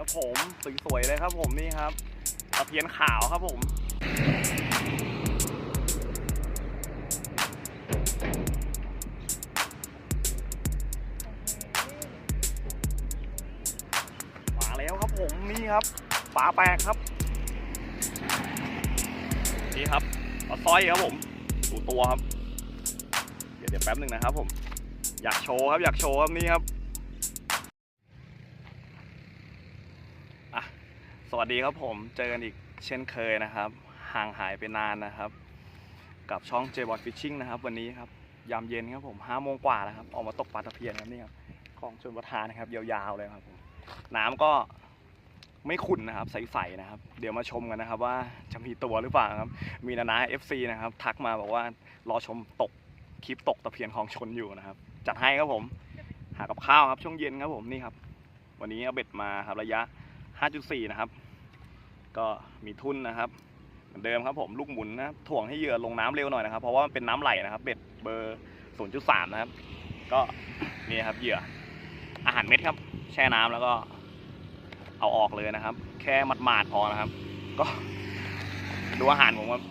ครับผมสวยๆเลยครับผมนี่ครับตะเพียนขาวครับผมมาแล้วครับผมนี่ครับปลาแปลกครับ นี่ครับปลาสร้อยครับผมดูตัวครับ เดี๋ยวเดี๋ยวแป๊บหนึ่งนะครับผมอยากโชว์ครับอยากโชว์ครับนี่ครับ วัสดีครับผมเจอกันอีกเช่นเคยนะครับ ห่างหายไปนานนะครับ กับช่อง j b o t Fishing นะครับ วันนี้ครับยามเย็นครับผมห้าโมงกว่าแล้วครับ ออกมาตกปลาตะเพียนครับนี่ครับของชนประทานนะครับ ยาวๆเลยครับผมน้ำก็ไม่ขุ่นนะครับใสๆนะครับ เดี๋ยวมาชมกันนะครับ ว่าจะมีตัวหรือเปล่าครับ มีนานา FC นะครับ ทักมาบอกว่ารอชมตกคลิปตกตะเพียนคลองชนอยู่นะครับ จัดให้ครับผม หากับข้าวครับช่วงเย็นครับผมนี่ครับ วันนี้เอาเบ็ดมาครับระยะ 5.4 นะครับ ก็มีทุ่นนะครับเหมือนเดิมครับผมลูกหมุนนะถ่วงให้เหยื่อลงน้ำเร็วหน่อยนะครับ เพราะว่ามันเป็นน้ำไหลนะครับเบ็ดเบอร์ 0.3 นะครับ ก็นี่ครับเหยื่ออาหารเม็ดครับ แช่น้ำแล้วก็เอาออกเลยนะครับ แค่หมาดๆพอนะครับ ก็ดูอาหารผมครับ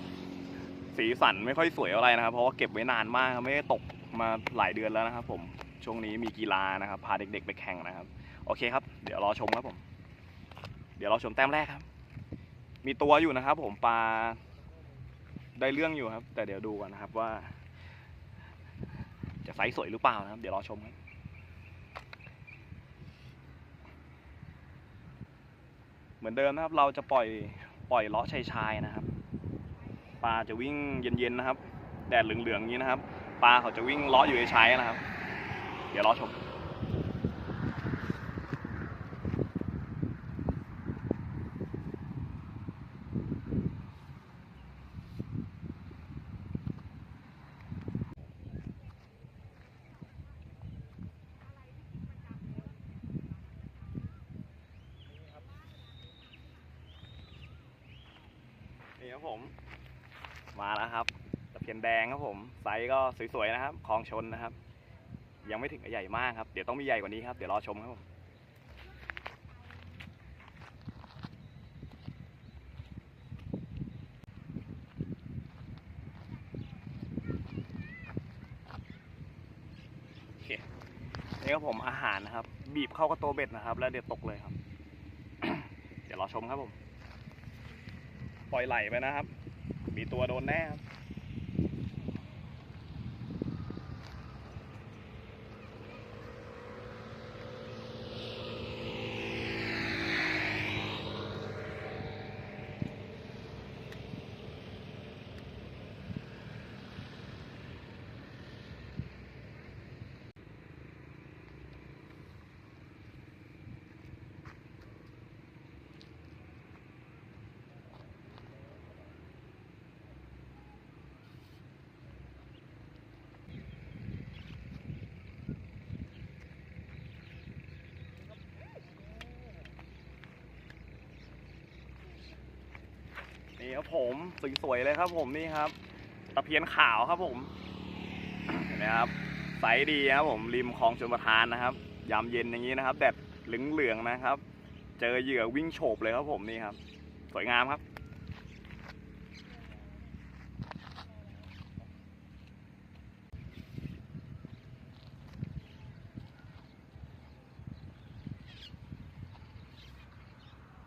สีสันไม่ค่อยสวยอะไรนะครับ เพราะว่าเก็บไว้นานมากไม่ได้ตกมาหลายเดือนแล้วนะครับผมช่วงนี้มีกีฬานะครับ พาเด็กๆไปแข่งนะครับ โอเคครับ เดี๋ยวรอชมครับผม เดี๋ยวรอชมแต้มแรกครับ มีตัวอยู่นะครับผมปลาได้เรื่องอยู่ครับ แต่เดี๋ยวดูก่อนนะครับว่า จะไซส์สวยหรือเปล่านะครับ เดี๋ยวรอชมครับเหมือนเดิมนะครับ เราจะปล่อยปล่อยเลาะชายชายนะครับ ปลาจะวิ่งเย็นๆนะครับ แดดเหลืองๆอย่างนี้นะครับ ปลาเขาจะวิ่งเลาะอยู่ในชายนะครับ เดี๋ยวรอชม นี่ ครับผม มาแล้วครับตะเพียนแดงครับผม ไซส์ก็สวยๆนะครับคลองชนนะครับ ยังไม่ถึงกับใหญ่มากครับ เดี๋ยวต้องมีใหญ่กว่านี้ครับ เดี๋ยวรอชมครับผมนี่ครับผมอาหารนะครับ บีบเข้ากับตัวเบ็ดนะครับ แล้วเดี๋ยวตกเลยครับ เดี๋ยวรอชมครับผม ปล่อยไหลไปนะครับ มีตัวโดนแน่ครับ ครับผมสวยๆเลยครับผมนี่ครับ ตะเพียนขาวครับผมเห็นไหมครับไซส์ดีครับผมริมคลองชลประทานนะครับยามเย็นอย่างนี้นะครับแดดเหลืองๆนะครับ เจอเหยื่อวิ่งโฉบเลยครับผมนี่ครับ สวยงามครับ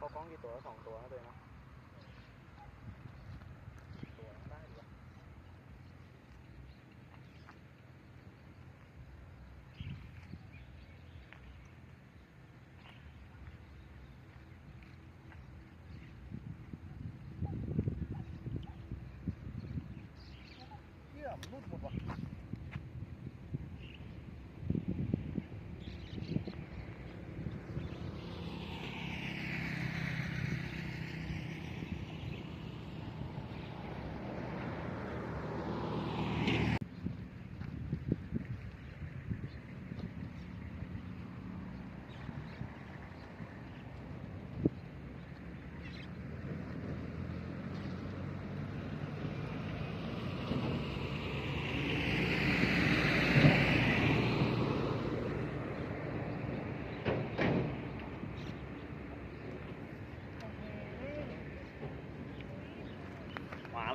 ก็กล้องกี่ตัวสองตัวครับเลยนะ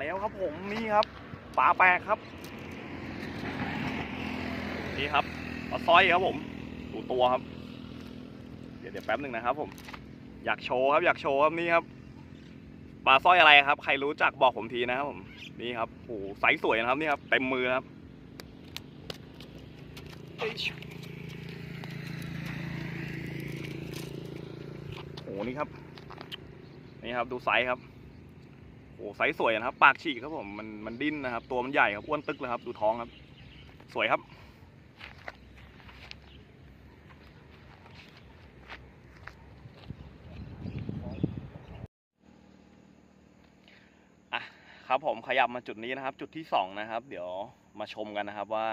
แล้วครับผมนี่ครับปลาแปลกครับ นี่ครับปลาสร้อยครับผมดูตัวครับ เดี๋ยวเดี๋ยวแป๊บหนึ่งนะครับ ผม อยากโชว์ครับ อยากโชว์ครับนี่ครับปลาสร้อยอะไรครับ ใครรู้จักบอกผมทีนะครับผมนี่ครับโอ้โหไซส์สวยนะครับนี่ครับเต็มมือครับโอ้โหนี่ครับ นี่ครับดูไซส์ครับ โอ้ไซส์สวยนะครับ ปากฉีกครับผมมันมันดิ้นนะครับ ตัวมันใหญ่ครับอ้วนตึกเลยครับ ดูท้องครับ สวยครับ อะครับผมขยับมาจุดนี้นะครับ จุดที่สองนะครับ เดี๋ยวมาชมกันนะครับว่า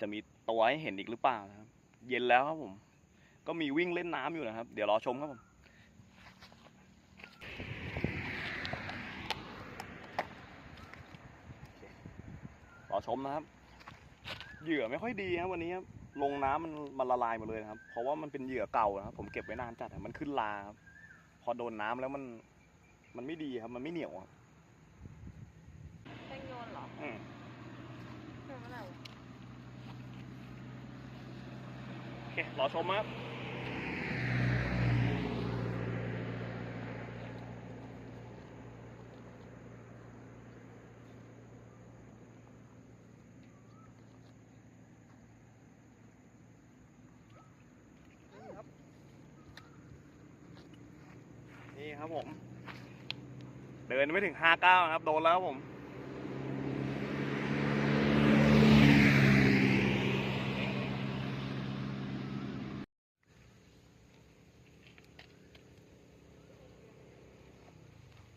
จะมีตัวให้เห็นอีกหรือเปล่านะครับ เย็นแล้วครับผม ก็มีวิ่งเล่นน้ำอยู่นะครับ เดี๋ยวรอชมครับผม อชมนะครับ เหยื่อไม่ค่อยดีครับวันนี้ครับลงน้ำมันมันละลายหมดเลยนะครับ เพราะว่ามันเป็นเหยื่อเก่านะครับผมเก็บไว้นานจัดอะมันขึ้นลาครับพอโดนน้ำแล้วมัน มันไม่ดีครับ มันไม่เหนียวครับแตงโยนเหรออืมโยนเมื่อไหร่วะโอเครอชมครับ ครับผม เดินไม่ถึงห้าเก้าครับ โดนแล้วผม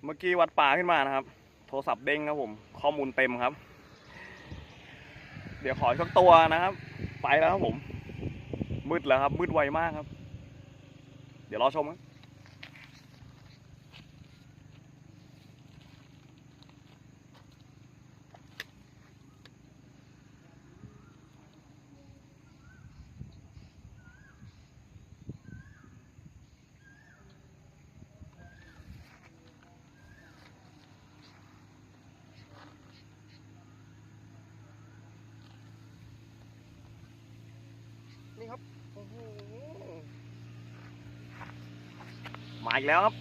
เมื่อกี้วัดปลาขึ้นมานะครับ โทรศัพท์เด้งครับผม ข้อมูลเต็มครับ เดี๋ยวขออีกสักตัวนะครับ ไปแล้วครับผม มืดแล้วครับ มืดไวมากครับ เดี๋ยวรอชมครับ นี่ครับ โอ้โห มาอีกแล้วครับ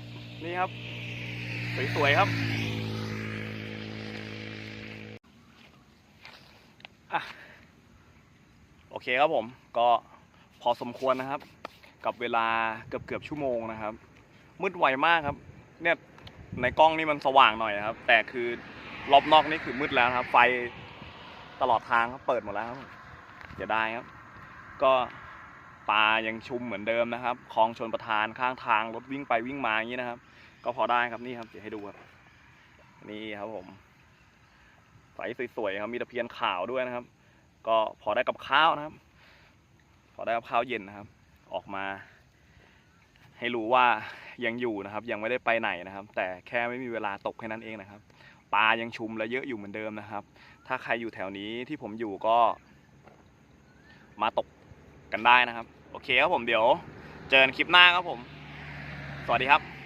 นี่ครับ สวยๆครับอะโอเคครับผมก็พอสมควรนะครับ กับเวลาเกือบเกือบๆชั่วโมงนะครับ มืดไวมากครับ เนี่ยในกล้องนี่มันสว่างหน่อยนะครับ แต่คือรอบนอกนี่คือมืดแล้วครับ ไฟตลอดทางเปิดหมดแล้วครับอย่าได้ครับ ก็ ปลายังชุมเหมือนเดิมนะครับคลองชนประทานข้างทางรถวิ่งไปวิ่งมาอย่างนี้นะครับ ก็พอได้ครับนี่ครับเดี๋ยวให้ดูครับนี่ครับผมใสสวยๆครับมีตะเพียนขาวด้วยนะครับ ก็พอได้กับข้าวนะครับ พอได้กับข้าวเย็นนะครับ ออกมา ให้รู้ว่ายังอยู่นะครับ ยังไม่ได้ไปไหนนะครับ แต่แค่ไม่มีเวลาตกแค่นั้นเองนะครับปลายังชุมและเยอะอยู่เหมือนเดิมนะครับ ถ้าใครอยู่แถวนี้ที่ผมอยู่ก็มาตกกันได้นะครับ โอเคครับผมเดี๋ยว เจอกันคลิปหน้าครับผม สวัสดีครับ